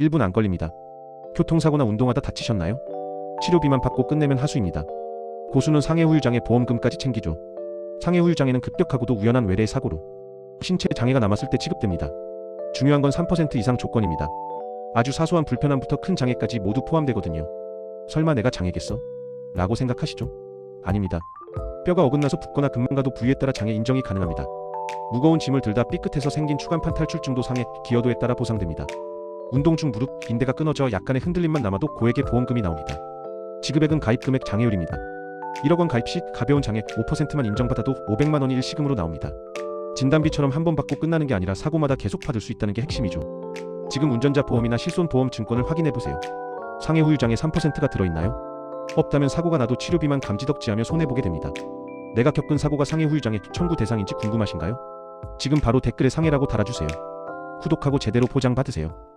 1분 안 걸립니다. 교통사고나 운동하다 다치셨나요? 치료비만 받고 끝내면 하수입니다. 고수는 상해 후유장애 보험금까지 챙기죠. 상해 후유장애는 급격하고도 우연한 외래의 사고로 신체 장애가 남았을 때 취급됩니다. 중요한 건 3% 이상 조건입니다. 아주 사소한 불편함부터 큰 장애까지 모두 포함되거든요. 설마 내가 장애겠어? 라고 생각하시죠? 아닙니다. 뼈가 어긋나서 붓거나 금방가도 부위에 따라 장애 인정이 가능합니다. 무거운 짐을 들다 삐끗해서 생긴 추간판 탈출증도 상해, 기여도에 따라 보상됩니다. 운동 중 무릎, 인대가 끊어져 약간의 흔들림만 남아도 고액의 보험금이 나옵니다. 지급액은 가입금액 장애율입니다. 1억 원 가입 시 가벼운 장애 5%만 인정받아도 500만 원이 일시금으로 나옵니다. 진단비처럼 한 번 받고 끝나는 게 아니라 사고마다 계속 받을 수 있다는 게 핵심이죠. 지금 운전자 보험이나 실손 보험 증권을 확인해 보세요. 상해 후유장애 3%가 들어있나요? 없다면 사고가 나도 치료비만 감지덕지하며 손해보게 됩니다. 내가 겪은 사고가 상해 후유장애 청구 대상인지 궁금하신가요? 지금 바로 댓글에 상해라고 달아주세요. 구독하고 제대로 포장 받으세요.